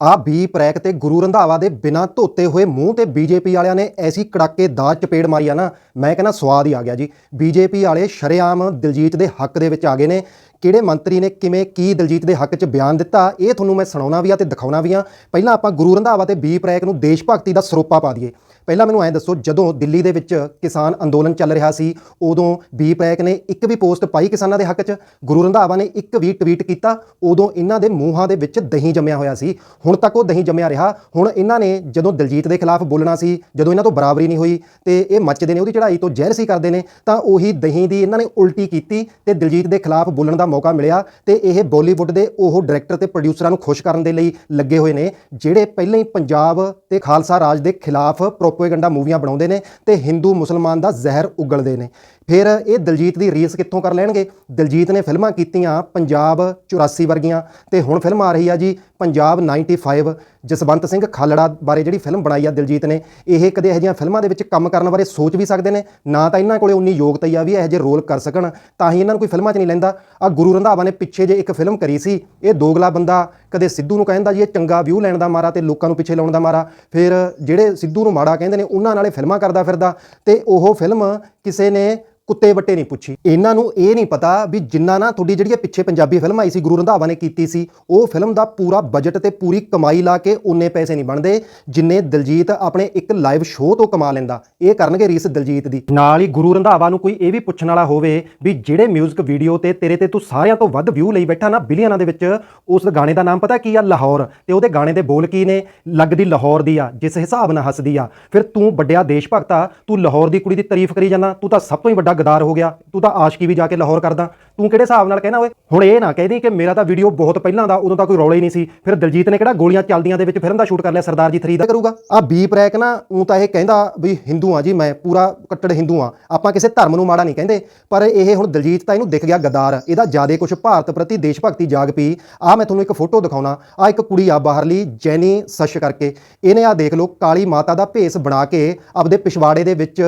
ਆ ਵੀ ਪ੍ਰੈਕ ਤੇ ਗੁਰੂ ਰੰਧਾਵਾ ਦੇ ਬਿਨਾਂ ਧੋਤੇ ਹੋਏ ਮੂੰਹ ਤੇ ਬੀਜੇਪੀ ਵਾਲਿਆਂ ਨੇ ਐਸੀ ਕੜਾਕੇਦਾਰ ਚਪੇੜ ਮਾਰੀ ਆ ਨਾ, ਮੈਂ ਕਹਿੰਦਾ ਸਵਾਦ ਹੀ ਆ ਗਿਆ ਜੀ। ਬੀਜੇਪੀ ਵਾਲੇ ਸ਼ਰੇਆਮ ਦਿਲਜੀਤ ਦੇ ਹੱਕ ਦੇ ਵਿੱਚ ਆ ਗਏ ਨੇ। ਕਿਹੜੇ ਮੰਤਰੀ ਨੇ ਕਿਵੇਂ ਕੀ ਦਲਜੀਤ ਦੇ ਹੱਕ 'ਚ ਬਿਆਨ ਦਿੱਤਾ, ਇਹ ਤੁਹਾਨੂੰ ਮੈਂ ਸੁਣਾਉਣਾ ਵੀ ਆ ਤੇ ਦਿਖਾਉਣਾ ਵੀ ਆ। ਪਹਿਲਾਂ ਆਪਾਂ ਗੁਰੂ ਰੰਧਾਵਾ ਤੇ ਬੀ ਪ੍ਰੈਕ ਨੂੰ ਦੇਸ਼ ਭਗਤੀ ਦਾ ਸਰੋਪਾ ਪਾ ਦਈਏ। ਪਹਿਲਾਂ ਮੈਨੂੰ ਐਂ ਦੱਸੋ, ਜਦੋਂ ਦਿੱਲੀ ਦੇ ਵਿੱਚ ਕਿਸਾਨ ਅੰਦੋਲਨ ਚੱਲ ਰਿਹਾ ਸੀ, ਉਦੋਂ ਬੀ ਪ੍ਰੈਕ ਨੇ ਇੱਕ ਵੀ ਪੋਸਟ ਪਾਈ ਕਿਸਾਨਾਂ ਦੇ ਹੱਕ 'ਚ? ਗੁਰੂ ਰੰਧਾਵਾ ਨੇ ਇੱਕ ਵੀ ਟਵੀਟ ਕੀਤਾ, ਉਦੋਂ ਇਹਨਾਂ ਦੇ ਮੂੰਹਾਂ ਦੇ ਵਿੱਚ ਦਹੀਂ ਜੰਮਿਆ ਹੋਇਆ ਸੀ। ਹੁਣ ਤੱਕ ਉਹ ਦਹੀਂ ਜੰਮਿਆ ਰਿਹਾ। ਹੁਣ ਇਹਨਾਂ ਨੇ ਜਦੋਂ ਦਲਜੀਤ ਦੇ ਖਿਲਾਫ ਬੋਲਣਾ ਸੀ, ਜਦੋਂ ਇਹਨਾਂ ਤੋਂ ਬਰਾਬਰੀ ਨਹੀਂ ਹੋਈ ਤੇ ਇਹ ਮੱਚਦੇ ਨੇ, ਉਹਦੀ ਚੜ੍ਹਾਈ ਤੋਂ ਜ਼ਹਿਰਸੀ ਕਰਦੇ ਨੇ, ਤਾਂ ਉਹੀ ਦਹੀਂ ਦੀ ਇਹਨਾਂ ਨੇ ਉਲਟੀ ਕੀਤੀ ਤੇ ਦਲਜੀਤ ਦੇ ਖਿਲਾਫ ਬੋਲਣ ਦਾ ਮੌਕਾ ਮਿਲਿਆ ਤੇ ਇਹ ਬਾਲੀਵੁੱਡ ਦੇ ਉਹ ਡਾਇਰੈਕਟਰ ਤੇ ਪ੍ਰੋਡਿਊਸਰਾਂ ਨੂੰ ਖੁਸ਼ ਕਰਨ ਦੇ ਲਈ ਲੱਗੇ ਹੋਏ ਨੇ, ਜਿਹੜੇ ਪਹਿਲਾਂ ਹੀ ਪੰਜਾਬ ਤੇ ਖਾਲਸਾ ਰਾਜ ਦੇ ਖਿਲਾਫ ਪ੍ਰੋਪੇਗੈਂਡਾ ਮੂਵੀਆਂ ਬਣਾਉਂਦੇ ਨੇ ਤੇ ਹਿੰਦੂ ਮੁਸਲਮਾਨ ਦਾ ਜ਼ਹਿਰ ਉਗਲਦੇ ਨੇ। ਫਿਰ ਇਹ ਦਿਲਜੀਤ ਦੀ ਰੀਸ ਕਿੱਥੋਂ ਕਰ ਲੈਣਗੇ? ਦਿਲਜੀਤ ਨੇ ਫਿਲਮਾਂ ਕੀਤੀਆਂ ਪੰਜਾਬ 84 ਵਰਗੀਆਂ ਤੇ ਹੁਣ ਫਿਲਮ ਆ ਰਹੀ ਆ ਜੀ ਪੰਜਾਬ 95 ਜਸਵੰਤ ਸਿੰਘ ਖਾਲੜਾ ਬਾਰੇ ਜਿਹੜੀ ਫਿਲਮ ਬਣਾਈ ਆ ਦਿਲਜੀਤ ਨੇ, ਇਹ ਕਦੇ ਇਹੋ ਜਿਹੀਆਂ ਫਿਲਮਾਂ ਦੇ ਵਿੱਚ ਕੰਮ ਕਰਨ ਬਾਰੇ ਸੋਚ ਵੀ ਸਕਦੇ ਨੇ, ਨਾ ਤਾਂ ਇਹਨਾਂ ਕੋਲੇ ਉਨੀ ਯੋਗਤਾ ਹੀ ਆ ਵੀ ਇਹੋ ਜਿਹੇ ਰੋਲ ਕਰ ਸਕਣ, ਤਾਂ ਹੀ ਇਹਨਾਂ ਨੂੰ ਕੋਈ ਫਿਲਮਾਂ 'ਚ ਨਹੀਂ ਲੈਂਦਾ। ਆ ਗੁਰੂ ਰੰਧਾਵਾ ਨੇ ਪਿੱਛੇ ਜੇ ਇੱਕ ਫਿਲਮ ਕਰੀ ਸੀ, ਇਹ ਦੋਗਲਾ ਬੰਦਾ ਕਦੇ ਸਿੱਧੂ ਨੂੰ ਕਹਿੰਦਾ ਜੀ ਇਹ ਚੰਗਾ ਵਿਊ ਲੈਣ ਦਾ ਮਾਰਾ ਤੇ ਲੋਕਾਂ ਨੂੰ ਪਿੱਛੇ ਲਾਉਣ ਦਾ ਮਾਰਾ, ਫਿਰ ਜਿਹੜੇ ਸਿੱਧੂ ਨੂੰ ਮਾੜਾ ਕਹਿੰਦੇ ਨੇ, ਉਹਨਾਂ ਨਾਲੇ ਫਿਲਮਾਂ ਕਰਦਾ ਫਿਰਦਾ ਤੇ ਉਹ ਫਿਲਮ ਕਿਸੇ ਨੇ ਕੁੱਤੇ ਵੱਟੇ ਨਹੀਂ ਪੁੱਛੀ। ਇਹਨਾਂ ਨੂੰ ਇਹ ਨਹੀਂ ਪਤਾ ਵੀ ਜਿੰਨਾ ਨਾ ਤੁਹਾਡੀ ਜਿਹੜੀ ਇਹ ਪਿੱਛੇ ਪੰਜਾਬੀ ਫਿਲਮ ਆਈ ਸੀ, ਗੁਰੂ ਰੰਧਾਵਾ ਨੇ ਕੀਤੀ ਸੀ, ਉਹ ਫਿਲਮ ਦਾ ਪੂਰਾ ਬਜਟ ਤੇ ਪੂਰੀ ਕਮਾਈ ਲਾ ਕੇ ਉਨੇ ਪੈਸੇ ਨਹੀਂ ਬਣਦੇ, ਜਿੰਨੇ ਦਿਲਜੀਤ ਆਪਣੇ ਇੱਕ ਲਾਈਵ ਸ਼ੋਅ ਤੋਂ ਕਮਾ ਲੈਂਦਾ। ਇਹ ਕਰਨਗੇ ਰੀਸ ਦਿਲਜੀਤ ਦੀ। ਨਾਲ ਹੀ ਗੁਰੂ ਰੰਧਾਵਾ ਨੂੰ ਕੋਈ ਇਹ ਵੀ ਪੁੱਛਣ ਵਾਲਾ ਹੋਵੇ ਵੀ ਜਿਹੜੇ 뮤직 ਵੀਡੀਓ ਤੇ ਤੇਰੇ ਤੇ ਤੂੰ ਸਾਰਿਆਂ ਤੋਂ ਵੱਧ ਵਿਊ ਲਈ ਬੈਠਾ ਨਾ ਬਿਲੀਅਨਾਂ ਦੇ ਵਿੱਚ, ਉਸ ਗਾਣੇ ਦਾ ਨਾਮ ਪਤਾ ਕੀ ਆ? ਲਾਹੌਰ। ਤੇ ਉਹਦੇ ਗਾਣੇ ਦੇ ਬੋਲ ਕੀ ਨੇ? ਲੱਗਦੀ ਲਾਹੌਰ ਦੀ ਆ, ਜਿਸ ਹਿਸਾਬ ਨਾਲ ਹੱਸਦੀ ਆ। ਫਿਰ ਤੂੰ ਵੱਡਿਆ ਦੇਸ਼ ਭਗਤਾ ਤੂੰ ਲਾਹੌਰ ਦੀ ਕੁੜੀ ਦੀ ਤਾਰੀਫ ਕਰੀ ਜਾਂਦਾ ਤੂੰ ਤਾਂ ਸਭ ਤੋਂ ਹੀ ਵੱਡਾ ਗਦਾਰ ਹੋ ਗਿਆ, ਤੂੰ ਤਾਂ ਆਸ਼ਕੀ ਵੀ ਜਾ ਕੇ ਲਾਹੌਰ ਕਰਦਾ। ਤੂੰ ਕਿਹੜੇ ਹਿਸਾਬ ਨਾਲ ਕਹਿਣਾ ਓਏ? ਹੁਣ ਇਹ ਨਾ ਕਹਿਦੀ ਕਿ ਮੇਰਾ ਤਾਂ ਵੀਡੀਓ ਬਹੁਤ ਪਹਿਲਾਂ ਦਾ, ਉਦੋਂ ਤਾਂ ਕੋਈ ਰੌਲਾ ਹੀ ਨਹੀਂ ਸੀ। ਫਿਰ ਦਿਲਜੀਤ ਨੇ ਕਿਹੜਾ ਗੋਲੀਆਂ ਚੱਲਦੀਆਂ ਦੇ ਵਿੱਚ ਫਿਲਮ ਦਾ ਸ਼ੂਟ ਕਰ ਲਿਆ, ਸਰਦਾਰ ਜੀ 3 ਦਾ ਕਰੂਗਾ? ਆ ਬੀ ਪ੍ਰੈਕ ਨਾ, ਉਹ ਤਾਂ ਇਹ ਕਹਿੰਦਾ ਵੀ ਹਿੰਦੂ ਆ ਜੀ ਮੈਂ, ਪੂਰਾ ਕੱਟੜ ਹਿੰਦੂ ਆ। ਆਪਾਂ ਕਿਸੇ ਧਰਮ ਨੂੰ ਮਾੜਾ ਨਹੀਂ ਕਹਿੰਦੇ, ਪਰ ਇਹ ਹੁਣ ਦਿਲਜੀਤ ਤਾਂ ਇਹਨੂੰ ਦਿਖ ਗਿਆ ਗਦਾਰ। ਇਹਦਾ ਜਿਆਦੇ ਕੁਝ ਭਾਰਤ ਪ੍ਰਤੀ ਦੇਸ਼ ਭਗਤੀ ਜਾਗ ਪਈ। ਆ ਮੈਂ ਤੁਹਾਨੂੰ ਇੱਕ ਫੋਟੋ ਦਿਖਾਉਣਾ। ਆ ਇੱਕ ਕੁੜੀ ਆ ਬਾਹਰਲੀ, ਜੈਨੀ ਸਸ਼ ਕਰਕੇ। ਇਹਨੇ ਆ ਦੇਖ ਲਓ, ਕਾਲੀ ਮਾਤਾ ਦਾ ਭੇਸ ਬਣਾ ਕੇ ਆਪਦੇ ਪਿਛਵਾੜੇ ਦੇ ਵਿੱਚ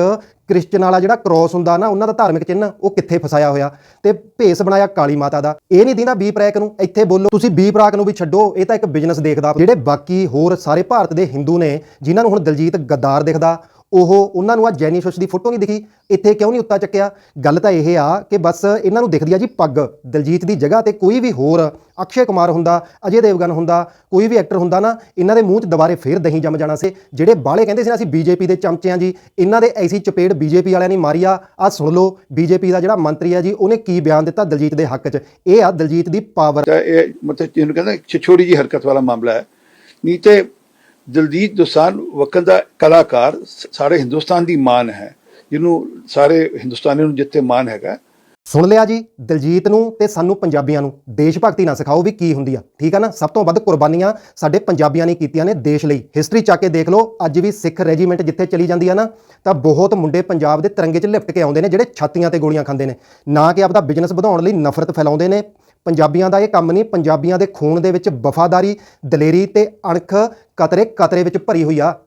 ਕ੍ਰਿਸਚਨ ਵਾਲਾ ਜਿਹੜਾ ਕ੍ਰੋਸ ਹੁੰਦਾ ਨਾ, ਉਹਨਾਂ ਦਾ ਧਾਰਮਿਕ ਚਿੰਨ੍ਹ ਉਹ ਕਿੱਥੇ ਫਸਾਇਆ ਹੋਇਆ? ਤੇ ਭੇਸ ਬਣਾਇਆ ਕਾਲੀ ਮਾਤਾ ਦਾ। ਇਹ ਨਹੀਂ ਦਿੰਦਾ ਬੀ ਪ੍ਰੈਕ ਨੂੰ, ਇੱਥੇ ਬੋਲੋ, ਤੁਸੀਂ ਬੀ ਪ੍ਰਾਕ ਨੂੰ ਵੀ ਛੱਡੋ, ਇਹ ਤਾਂ ਇੱਕ ਬਿਜ਼ਨਸ ਦੇਖਦਾ। ਜਿਹੜੇ ਬਾਕੀ ਹੋਰ ਸਾਰੇ ਭਾਰਤ ਦੇ ਹਿੰਦੂ ਨੇ, ਜਿਨ੍ਹਾਂ ਨੂੰ ਹੁਣ ਦਲਜੀਤ ਗੱਦਾਰ ਦਿਖਦਾ ਉਹ ਉਹਨਾਂ ਨੂੰ ਆ ਜੈਨੀ ਸ਼ੁਸ਼ ਦੀ ਫੋਟੋ ਨਹੀਂ ਦਿਖੀ, ਇੱਥੇ ਕਿਉਂ ਨਹੀਂ ਉੱਤਾ ਚੱਕਿਆ? ਗੱਲ ਤਾਂ ਇਹ ਆ ਕਿ ਬਸ ਇਹਨਾਂ ਨੂੰ ਦਿਖਦੀ ਆ ਜੀ ਪੱਗ, ਦਲਜੀਤ ਦੀ ਜਗ੍ਹਾ ਤੇ ਕੋਈ ਵੀ ਹੋਰ ਅਕਸ਼ੇ ਕੁਮਾਰ ਹੁੰਦਾ, ਅਜੇ ਦੇਵਗਨ ਹੁੰਦਾ, ਕੋਈ ਵੀ ਐਕਟਰ ਹੁੰਦਾ ਨਾ, ਇਹਨਾਂ ਦੇ ਮੂੰਹ 'ਚ ਦੁਬਾਰੇ ਫੇਰ ਦਹੀਂ ਜੰਮ ਜਾਣਾ ਸੀ। ਜਿਹੜੇ ਬਾਲੇ ਕਹਿੰਦੇ ਸੀ ਨਾ ਅਸੀਂ ਬੀਜੇਪੀ ਦੇ ਚਮਚੇ ਆ ਜੀ, ਇਹਨਾਂ ਦੇ ਐਸੀ ਚਪੇੜ ਬੀਜੇਪੀ ਵਾਲਿਆਂ ਨੇ ਮਾਰੀ ਆ ਆ ਸੁਣ ਲਓ, ਬੀਜੇਪੀ ਦਾ ਜਿਹੜਾ ਮੰਤਰੀ ਆ ਜੀ, ਉਹਨੇ ਕੀ ਬਿਆਨ ਦਿੱਤਾ ਦਲਜੀਤ ਦੇ ਹੱਕ 'ਚ? ਇਹ ਆ ਦਲਜੀਤ ਦੀ ਪਾਵਰ ਇਹ ਮਤਲਬ ਜਿਹਨੂੰ ਕਹਿੰਦਾ ਛੋਟੀ ਜੀ ਹਰਕਤ ਵਾਲਾ ਮਾਮਲਾ ਹੈ। ਨਹੀਂ ਤੇ ਦਲਜੀਤ ਦੋਸਾਂਝ ਵਕਨ ਦਾ ਕਲਾਕਾਰ ਸਾਰੇ ਹਿੰਦੁਸਤਾਨ ਦੀ ਮਾਨ ਹੈ। ਜਿਹਨੂੰ ਸਾਰੇ ਹਿੰਦੁਸਤਾਨੀਆਂ ਨੂੰ ਜਿੱਥੇ ਮਾਨ ਹੈਗਾ। ਸੁਣ ਲਿਆ ਜੀ, ਦਲਜੀਤ ਨੂੰ ਤੇ ਸਾਨੂੰ ਪੰਜਾਬੀਆਂ ਨੂੰ। ਦੇਸ਼ ਭਗਤੀ ਨਾ ਸਿਖਾਓ ਵੀ ਕੀ ਹੁੰਦੀ ਆ। ਠੀਕ ਆ ਨਾ? ਸਭ ਤੋਂ ਵੱਧ ਕੁਰਬਾਨੀਆਂ ਸਾਡੇ ਪੰਜਾਬੀਆਂ ਨੇ ਕੀਤੀਆਂ ਨੇ ਦੇਸ਼ ਲਈ। ਹਿਸਟਰੀ ਚੱਕ ਕੇ ਦੇਖ ਲਓ, ਅੱਜ ਵੀ ਸਿੱਖ ਰੈਜੀਮੈਂਟ ਜਿੱਥੇ ਚਲੀ ਜਾਂਦੀ ਆ ਨਾ, ਤਾਂ ਬਹੁਤ ਮੁੰਡੇ ਪੰਜਾਬ ਦੇ ਤਿਰੰਗੇ 'ਚ ਲਿਪਟ ਕੇ ਆਉਂਦੇ ਨੇ, ਜਿਹੜੇ ਛਾਤੀਆਂ ਤੇ ਗੋਲੀਆਂ ਖਾਂਦੇ ਨੇ। ਨਾ ਕਿ ਆਪਦਾ ਬਿਜ਼ਨਸ ਵਧਾਉਣ ਲਈ ਨਫ਼ਰਤ ਫੈਲਾਉਂਦੇ ਨੇ। ਪੰਜਾਬੀਆਂ ਦਾ ਇਹ ਕੰਮ ਨਹੀਂ, ਪੰਜਾਬੀਆਂ ਦੇ ਖੂਨ ਦੇ ਵਿੱਚ ਵਫਾਦਾਰੀ, ਦਲੇਰੀ ਤੇ ਅਣਖ ਕਤਰੇ ਕਤਰੇ ਵਿੱਚ ਭਰੀ ਹੋਈ ਆ।